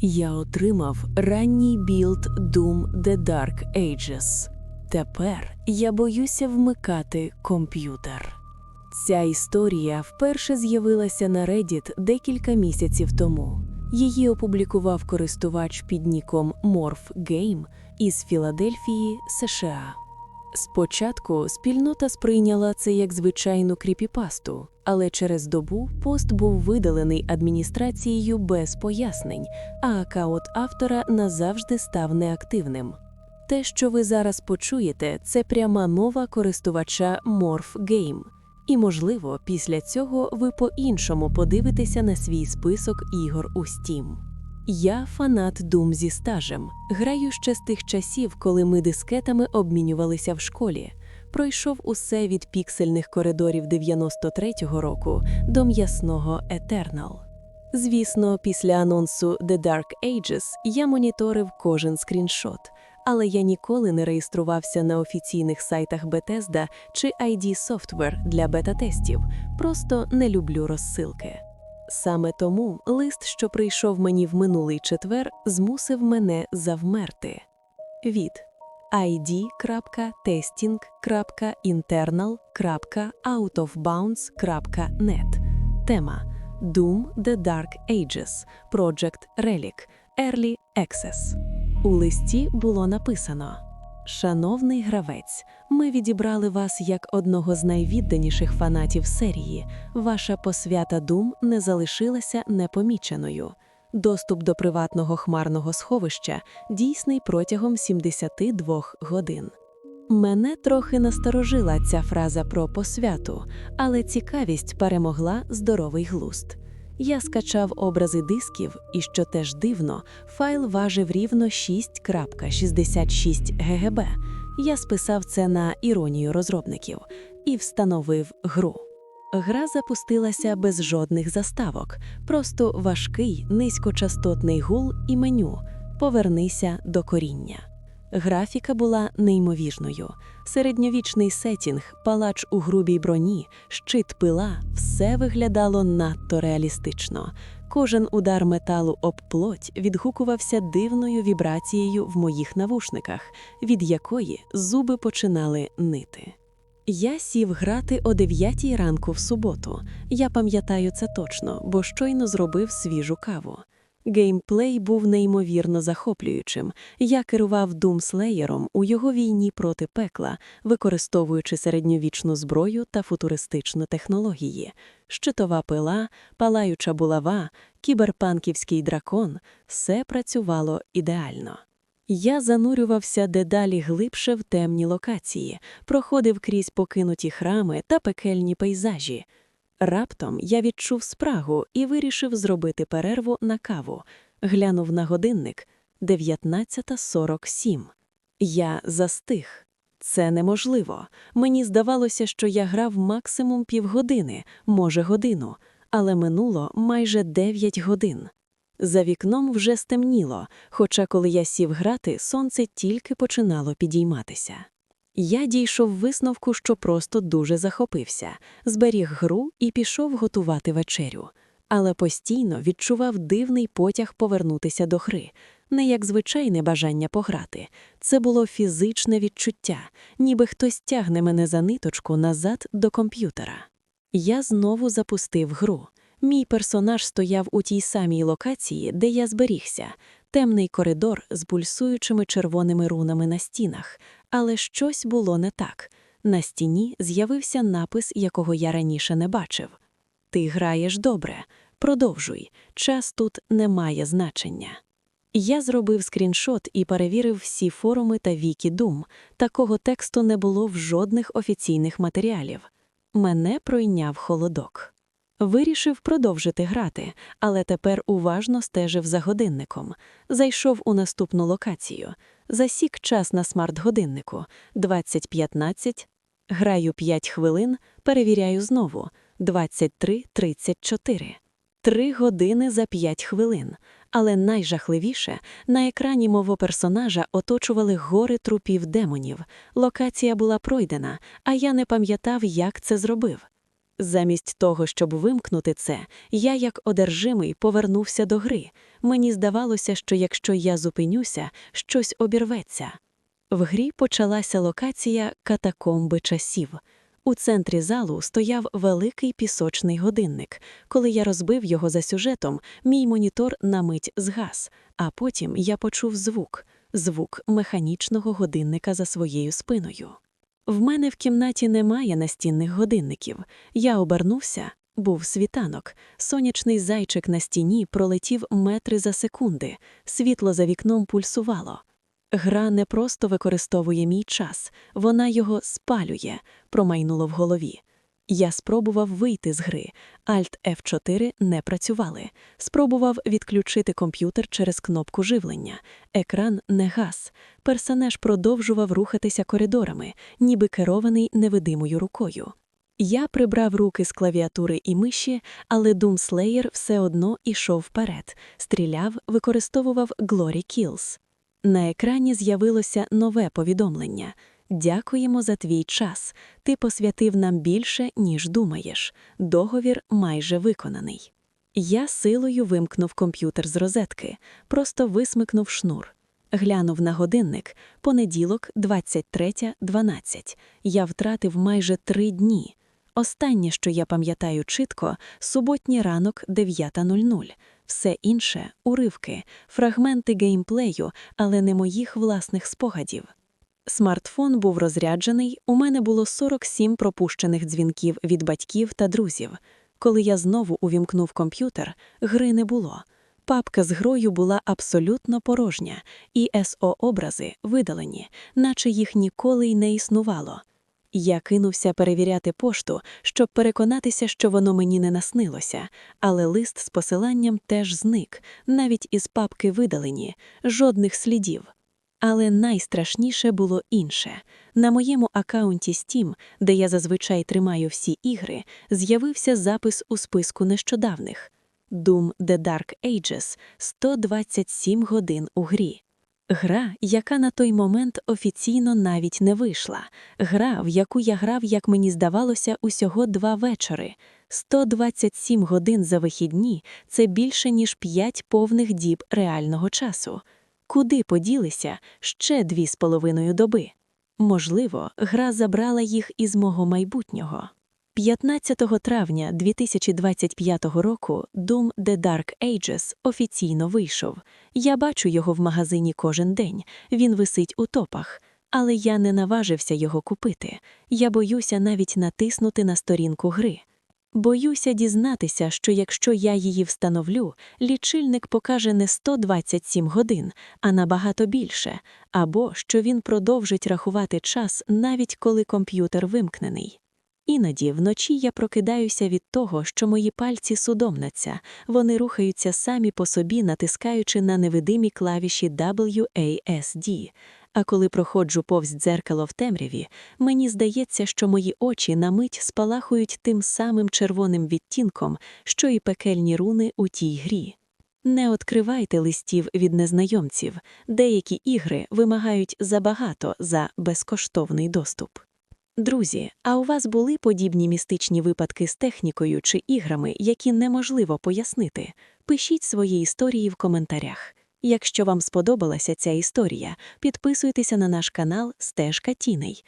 Я отримав ранній білд Doom The Dark Ages. Тепер я боюся вмикати комп'ютер. Ця історія вперше з'явилася на Reddit декілька місяців тому. Її опублікував користувач під ніком MorphGame із Філадельфії, США. Спочатку спільнота сприйняла це як звичайну кріпіпасту, але через добу пост був видалений адміністрацією без пояснень, а акаунт автора назавжди став неактивним. Те, що ви зараз почуєте, це пряма мова користувача MorphGame. І, можливо, після цього ви по-іншому подивитеся на свій список ігор у Steam. Я фанат Doom зі стажем. Граю ще з тих часів, коли ми дискетами обмінювалися в школі. Пройшов усе від піксельних коридорів 93-го року до м'ясного Eternal. Звісно, після анонсу The Dark Ages я моніторив кожен скріншот, але я ніколи не реєструвався на офіційних сайтах Bethesda чи ID Software для бета-тестів, просто не люблю розсилки. Саме тому лист, що прийшов мені в минулий четвер, змусив мене завмерти. Від id.testing.internal.outofbounds.net Тема Doom The Dark Ages Project Relic Early Access. У листі було написано Шановний гравець, ми відібрали вас як одного з найвідданіших фанатів серії. Ваша посвята Doom не залишилася непоміченою. Доступ до приватного хмарного сховища дійсний протягом 72 годин. Мене трохи насторожила ця фраза про посвяту, але цікавість перемогла здоровий глузд. Я скачав образи дисків, і що теж дивно, файл важив рівно 6.66 ГГБ. Я списав це на іронію розробників і встановив гру. Гра запустилася без жодних заставок, просто важкий низькочастотний гул і меню. Повернися до коріння. Графіка була неймовірною. Середньовічний сетінг, палач у грубій броні, щит пила все виглядало надто реалістично. Кожен удар металу об плоть відгукувався дивною вібрацією в моїх навушниках, від якої зуби починали нити. Я сів грати о 9 ранку в суботу. Я пам'ятаю це точно, бо щойно зробив свіжу каву. Геймплей був неймовірно захоплюючим. Я керував Думслеєром у його війні проти пекла, використовуючи середньовічну зброю та футуристичну технології. Щитова пила, палаюча булава, кіберпанківський дракон все працювало ідеально. Я занурювався дедалі глибше в темні локації, проходив крізь покинуті храми та пекельні пейзажі. Раптом я відчув спрагу і вирішив зробити перерву на каву. Глянув на годинник 19.47. Я застиг. Це неможливо. Мені здавалося, що я грав максимум півгодини, може годину, але минуло майже 9 годин. За вікном вже стемніло, хоча коли я сів грати, сонце тільки починало підійматися. Я дійшов висновку, що просто дуже захопився, зберіг гру і пішов готувати вечерю, але постійно відчував дивний потяг повернутися до гри, не як звичайне бажання пограти. Це було фізичне відчуття, ніби хтось тягне мене за ниточку назад до комп'ютера. Я знову запустив гру. Мій персонаж стояв у тій самій локації, де я зберігся, темний коридор з пульсуючими червоними рунами на стінах, але щось було не так. На стіні з'явився напис, якого я раніше не бачив. Ти граєш добре, продовжуй, час тут не має значення. Я зробив скріншот і перевірив всі форуми та вікі Дум. Такого тексту не було в жодних офіційних матеріалів. Мене пройняв холодок. Вирішив продовжити грати, але тепер уважно стежив за годинником. Зайшов у наступну локацію. Засік час на смарт-годиннику 20.15, граю 5 хвилин, перевіряю знову 23.34. Три години за 5 хвилин. Але найжахливіше на екрані мого персонажа оточували гори трупів демонів. Локація була пройдена, а я не пам'ятав, як це зробив. Замість того, щоб вимкнути це, я, як одержимий, повернувся до гри. Мені здавалося, що якщо я зупинюся, щось обірветься. В грі почалася локація катакомби часів. У центрі залу стояв великий пісочний годинник. Коли я розбив його за сюжетом, мій монітор на мить згас, а потім я почув звук звук механічного годинника за своєю спиною. В мене в кімнаті немає настінних годинників. Я обернувся, був світанок. Сонячний зайчик на стіні пролетів метри за секунди. Світло за вікном пульсувало. Гра не просто використовує мій час, вона його спалює, промайнуло в голові. Я спробував вийти з гри. Alt F4 не працювали. Спробував відключити комп'ютер через кнопку живлення. Екран не гас. Персонаж продовжував рухатися коридорами, ніби керований невидимою рукою. Я прибрав руки з клавіатури і миші, але Doom Slayer все одно ішов вперед, стріляв, використовував Glory Kills. На екрані з'явилося нове повідомлення. Дякуємо за твій час. Ти посвятив нам більше, ніж думаєш. Договір майже виконаний. Я силою вимкнув комп'ютер з розетки, просто висмикнув шнур. Глянув на годинник понеділок, 23.12. Я втратив майже три дні. Останнє, що я пам'ятаю чітко, суботній ранок 9.00. Все інше уривки, фрагменти геймплею, але не моїх власних спогадів. Смартфон був розряджений, у мене було 47 пропущених дзвінків від батьків та друзів. Коли я знову увімкнув комп'ютер, гри не було. Папка з грою була абсолютно порожня, і СО-образи видалені, наче їх ніколи й не існувало. Я кинувся перевіряти пошту, щоб переконатися, що воно мені не наснилося, але лист з посиланням теж зник, навіть із папки видалені, жодних слідів. Але найстрашніше було інше. На моєму акаунті Steam, де я зазвичай тримаю всі ігри, з'явився запис у списку нещодавних Doom The Dark Ages 127 годин у грі. Гра, яка на той момент офіційно навіть не вийшла, гра, в яку я грав, як мені здавалося, усього два вечори. 127 годин за вихідні це більше ніж 5 повних діб реального часу. Куди поділися ще дві з половиною доби? Можливо, гра забрала їх із мого майбутнього. 15 травня 2025 року Doom The Dark Ages офіційно вийшов. Я бачу його в магазині кожен день, він висить у топах, але я не наважився його купити. Я боюся навіть натиснути на сторінку гри. Боюся дізнатися, що якщо я її встановлю, лічильник покаже не 127 годин, а набагато більше, або що він продовжить рахувати час, навіть коли комп'ютер вимкнений. Іноді вночі я прокидаюся від того, що мої пальці судомнаться, вони рухаються самі по собі, натискаючи на невидимі клавіші WASD. А коли проходжу повз дзеркало в темряві, мені здається, що мої очі на мить спалахують тим самим червоним відтінком, що і пекельні руни у тій грі. Не відкривайте листів від незнайомців, деякі ігри вимагають забагато за безкоштовний доступ. Друзі, а у вас були подібні містичні випадки з технікою чи іграми, які неможливо пояснити? Пишіть свої історії в коментарях. Якщо вам сподобалася ця історія, підписуйтеся на наш канал Стежка Тіней.